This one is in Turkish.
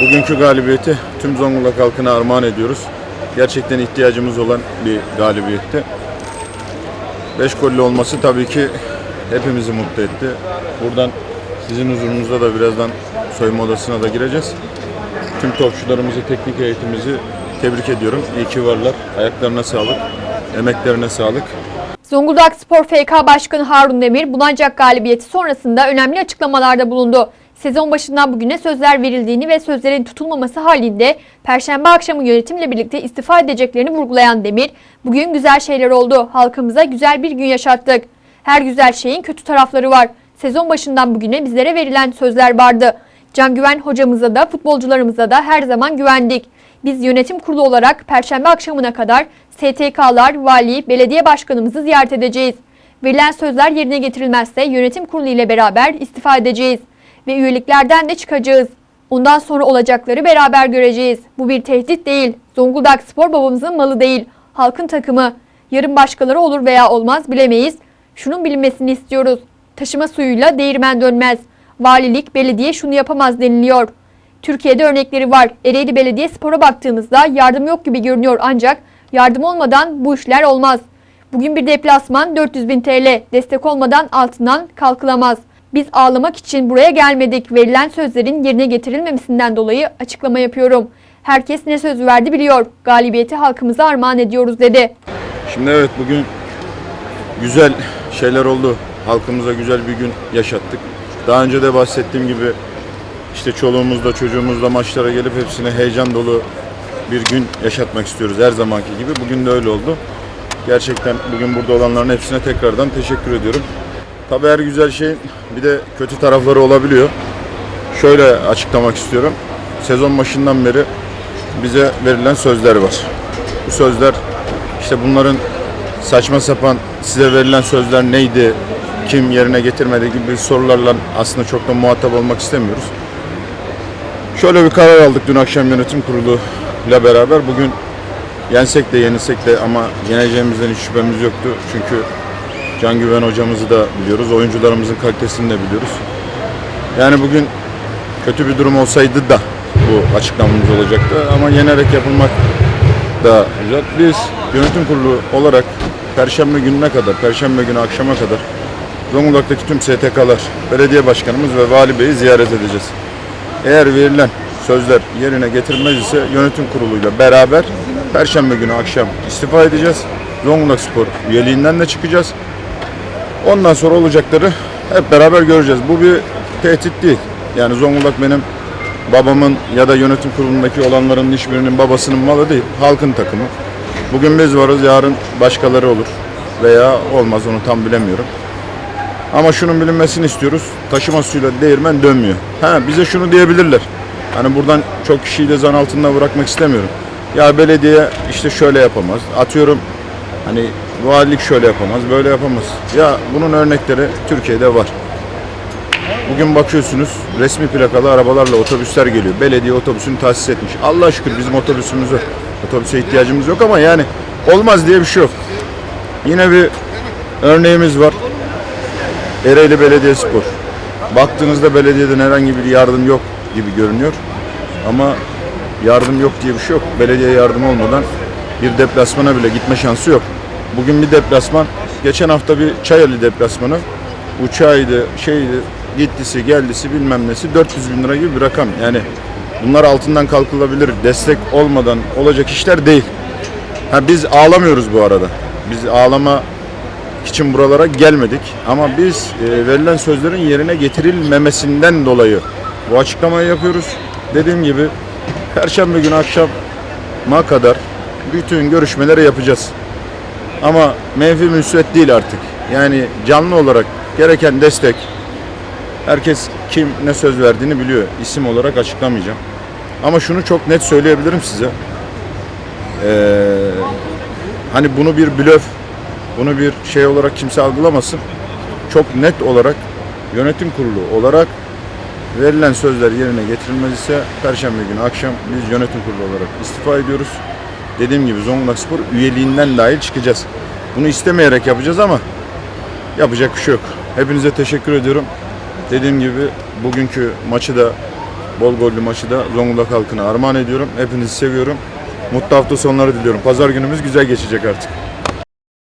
Bugünkü galibiyeti tüm Zonguldak halkına armağan ediyoruz. Gerçekten ihtiyacımız olan bir galibiyetti. 5 gollü olması tabii ki hepimizi mutlu etti. Buradan sizin huzurunuzda da birazdan soyunma odasına da gireceğiz. Tüm topçularımızı, teknik heyetimizi tebrik ediyorum. İyi ki varlar. Ayaklarına sağlık, emeklerine sağlık. Zonguldak Spor FK Başkanı Harun Demir, Bunancak galibiyeti sonrasında önemli açıklamalarda bulundu. Sezon başından bugüne sözler verildiğini ve sözlerin tutulmaması halinde Perşembe akşamı yönetimle birlikte istifa edeceklerini vurgulayan Demir, bugün güzel şeyler oldu, halkımıza güzel bir gün yaşattık. Her güzel şeyin kötü tarafları var. Sezon başından bugüne bizlere verilen sözler vardı. Can Güven hocamıza da futbolcularımıza da her zaman güvendik. Biz yönetim kurulu olarak Perşembe akşamına kadar STK'lar, vali, belediye başkanımızı ziyaret edeceğiz. Verilen sözler yerine getirilmezse yönetim kurulu ile beraber istifa edeceğiz ve üyeliklerden de çıkacağız. Ondan sonra olacakları beraber göreceğiz. Bu bir tehdit değil. Zonguldak Spor babamızın malı değil. Halkın takımı. Yarın başkaları olur veya olmaz bilemeyiz. Şunun bilinmesini istiyoruz. Taşıma suyuyla değirmen dönmez. Valilik, belediye şunu yapamaz deniliyor. Türkiye'de örnekleri var. Ereğli Belediye Spor'a baktığımızda yardım yok gibi görünüyor ancak yardım olmadan bu işler olmaz. Bugün bir deplasman 400 bin TL. Destek olmadan altından kalkılamaz. Biz ağlamak için buraya gelmedik. Verilen sözlerin yerine getirilmemesinden dolayı açıklama yapıyorum. Herkes ne söz verdi biliyor. Galibiyeti halkımıza armağan ediyoruz dedi. Şimdi evet bugün güzel şeyler oldu. Halkımıza güzel bir gün yaşattık. Daha önce de bahsettiğim gibi işte çoluğumuzla çocuğumuzla maçlara gelip hepsine heyecan dolu bir gün yaşatmak istiyoruz her zamanki gibi. Bugün de öyle oldu. Gerçekten bugün burada olanların hepsine tekrardan teşekkür ediyorum. Tabii her güzel şeyin bir de kötü tarafları olabiliyor. Şöyle açıklamak istiyorum. Sezon başından beri bize verilen sözler var. Bu sözler işte bunların saçma sapan size verilen sözler neydi, kim yerine getirmedi gibi sorularla aslında çok da muhatap olmak istemiyoruz. Şöyle bir karar aldık dün akşam yönetim kurulu ile beraber. Bugün yensek de yenilsek de ama yeneceğimizden hiç şüphemiz yoktu. Çünkü Can Güven hocamızı da biliyoruz, oyuncularımızın kalitesini de biliyoruz. Yani bugün kötü bir durum olsaydı da bu açıklamamız olacaktı ama yenerek yapılmak da güzel. Biz yönetim kurulu olarak Perşembe gününe kadar, Perşembe günü akşama kadar Zonguldak'taki tüm STK'lar, belediye başkanımız ve vali beyi ziyaret edeceğiz. Eğer verilen sözler yerine getirilmez ise yönetim kuruluyla beraber Perşembe günü akşam istifa edeceğiz. Zonguldak Spor üyeliğinden de çıkacağız. Ondan sonra olacakları hep beraber göreceğiz. Bu bir tehdit değil. Yani Zonguldak benim babamın ya da yönetim kurulundaki olanların hiçbirinin babasının malı değil. Halkın takımı. Bugün biz varız, yarın başkaları olur. Veya olmaz onu tam bilemiyorum. Ama şunun bilinmesini istiyoruz. Taşıma suyuyla değirmen dönmüyor. Ha bize şunu diyebilirler. Hani buradan çok kişiyi de zan altında bırakmak istemiyorum. Ya belediye işte şöyle yapamaz. Atıyorum hani valilik şöyle yapamaz, böyle yapamaz. Ya bunun örnekleri Türkiye'de var. Bugün bakıyorsunuz resmi plakalı arabalarla otobüsler geliyor. Belediye otobüsünü tahsis etmiş. Allah şükür bizim otobüsümüz. Otobüse ihtiyacımız yok ama yani olmaz diye bir şey yok. Yine bir örneğimiz var. Ereğli Belediyespor. Baktığınızda belediyeden herhangi bir yardım yok gibi görünüyor. Ama yardım yok diye bir şey yok. Belediye yardım olmadan bir deplasmana bile gitme şansı yok. Bugün bir deplasman, geçen hafta bir Çayeli deplasmanı. Uçağıydı, şeydi, gittisi, geldisi bilmem nesi 400 bin lira gibi bir rakam. Yani bunlar altından kalkılabilir. Destek olmadan olacak işler değil. Ha biz ağlamıyoruz bu arada. Biz ağlama için buralara gelmedik. Ama biz e, verilen sözlerin yerine getirilmemesinden dolayı bu açıklamayı yapıyoruz. Dediğim gibi Perşembe günü akşama kadar bütün görüşmeleri yapacağız. Ama menfi müsvet değil artık. Yani canlı olarak gereken destek herkes kim ne söz verdiğini biliyor. İsim olarak açıklamayacağım. Ama şunu çok net söyleyebilirim size. Ee, hani bunu bir blöf, bunu bir şey olarak kimse algılamasın. Çok net olarak yönetim kurulu olarak verilen sözler yerine getirilmez ise Perşembe günü akşam biz yönetim kurulu olarak istifa ediyoruz. Dediğim gibi Zonguldak Spor üyeliğinden dahil çıkacağız. Bunu istemeyerek yapacağız ama yapacak bir şey yok. Hepinize teşekkür ediyorum. Dediğim gibi bugünkü maçı da bol gollü maçı da Zonguldak halkına armağan ediyorum. Hepinizi seviyorum. Mutlu hafta sonları diliyorum. Pazar günümüz güzel geçecek artık.